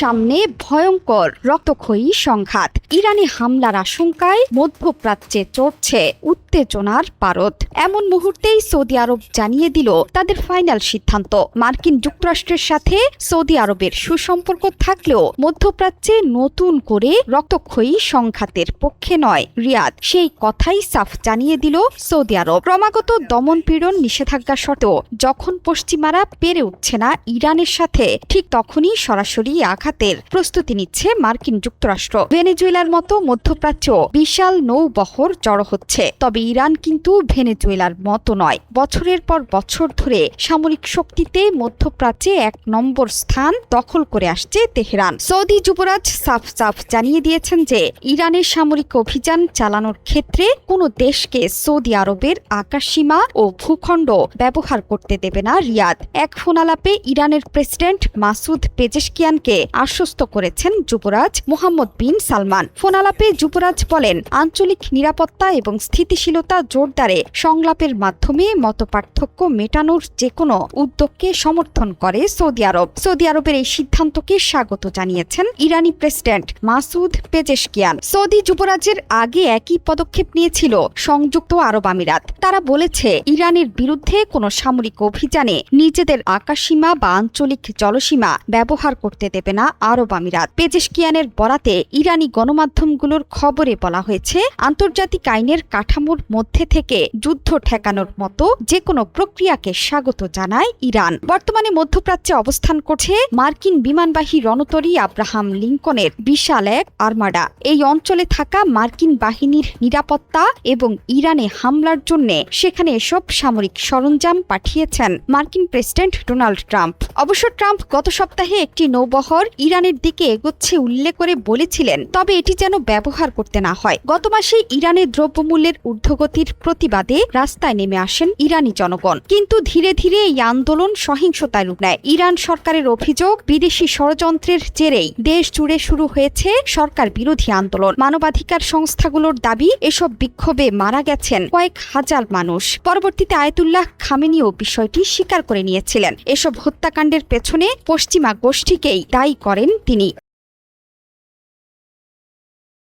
সামনে ভয়ঙ্কর রক্তক্ষয়ী সংঘাত। ইরানি হামলার আশঙ্কায় মধ্যপ্রাচ্যে চড়ছে উত্তেজনার পারদ। এমন মুহূর্তেই সৌদি আরব জানিয়ে দিল তাদের ফাইনাল সিদ্ধান্ত। মার্কিন যুক্তরাষ্ট্রের সাথে সৌদি আরবের সুসম্পর্ক থাকলেও মধ্যপ্রাচ্যে নতুন করে রক্তক্ষয়ী সংঘাতের পক্ষে নয়। রিয়াদ সেই কথাই সাফ জানিয়ে দিল সৌদি আরব। ক্রমাগত দমন পীড়ন নিষেধাজ্ঞা সত্ত্বেও যখন পশ্চিমারা পেরে উঠছে না ইরানের সাথে, ঠিক তখনই সরাসরি আঘাতের প্রস্তুতি নিচ্ছে মার্কিন যুক্তরাষ্ট্র। ভেনেজুয়েলার মতো মধ্যপ্রাচ্য বিশাল নৌবহর জড়ো হচ্ছে। তবে ইরান কিন্তু ভেনেজুয়েলার মতো নয়। বছরের পর বছর ধরে সামরিক শক্তিতে মধ্যপ্রাচ্যে এক নম্বর স্থান দখল করে আসছে তেহরান। সৌদি যুবরাজ সাফ সাফ জানিয়ে দিয়েছেন যে, ইরানের সামরিক অভিযান চালানোর ক্ষেত্রে কোনো দেশকে সৌদি আরবের আকাশসীমা ও ভূখণ্ড ব্যবহার করতে দেবে না রিয়াদ। এক ফোনালাপে ইরানের প্রেসিডেন্ট মাসুদ পেজেশকিয়ানকে আশ্বস্ত করেছেন যুবরাজ মোহাম্মদ বিন সালমান। ফোনালাপে যুবরাজ বলেন, আঞ্চলিক নিরাপত্তা এবং স্থিতিশীলতা জোরদারে সংলাপের মাধ্যমে মতপার্থক্য মেটানোর যে কোনো উদ্যোগকে সমর্থন করে সৌদি আরব। সৌদি আরবের এই সিদ্ধান্তকে স্বাগত জানিয়েছেন ইরানি প্রেসিডেন্ট মাসুদ পেজেশকিয়ান। সৌদি যুবরাজের আগে একই পদক্ষেপ নিয়েছিল সংযুক্ত আরব আমিরাত। তারা বলেছে, ইরানের বিরুদ্ধে কোনো সামরিক অভিযানে নিজেদের আকাশসীমা বা আঞ্চলিক জলসীমা ব্যবহার করতে দেবে না আরব আমিরাত। পেজেশকিয়ানের বরাতে ইরানি গণমাধ্যমগুলোর খবরে বলা হয়েছে, আন্তর্জাতিক আইনের কাঠামোর মধ্যে থেকে যুদ্ধ ঠেকানোর মতো যে কোনো প্রক্রিয়াকে স্বাগত জানায় ইরান। বর্তমানে মধ্যপ্রাচ্যে অবস্থান করছে মার্কিন বিমানবাহী রণতরী আব্রাহাম লিঙ্কনের বিশাল এক আর্মাডা। এই অঞ্চলে থাকা মার্কিন বাহিনীর নিরাপত্তা এবং ইরানে হামলার জন্য সেখানে এসব সামরিক সরঞ্জাম পাঠিয়েছেন মার্কিন প্রেসিডেন্ট ডোনাল্ড ট্রাম্প। অবশ্য ট্রাম্প গত সপ্তাহে একটি নৌবহর ইরানের দিকে এগোচ্ছে উল্লেখ করে বলেছিলেন, তবে এটি যেন ব্যবহার করতে না হয়। গত মাসে ইরানের দ্রব্যমূল্যের ঊর্ধ্বগতির প্রতিবাদে রাস্তায় নেমে আসেন ইরানি জনগণ। কিন্তু ধীরে ধীরে এই আন্দোলন সহিংসতায় রূপ নেয়। ইরান সরকারের অভিযোগ, বিদেশি ষড়যন্ত্রের জেরেই দেশ জুড়ে শুরু হয়েছে সরকার বিরোধী আন্দোলন। মানবাধিকার সংস্থাগুলোর দাবি, এসব বিক্ষোভে মারা গেছেন কয়েক হাজার মানুষ। পরবর্তীতে আয়তুল্লাহ খামেনিও বিষয়টি স্বীকার করে নিয়েছিলেন। এসব হত্যাকাণ্ডের পেছনে পশ্চিমা গোষ্ঠীকেই দায়ী করেন তিনি।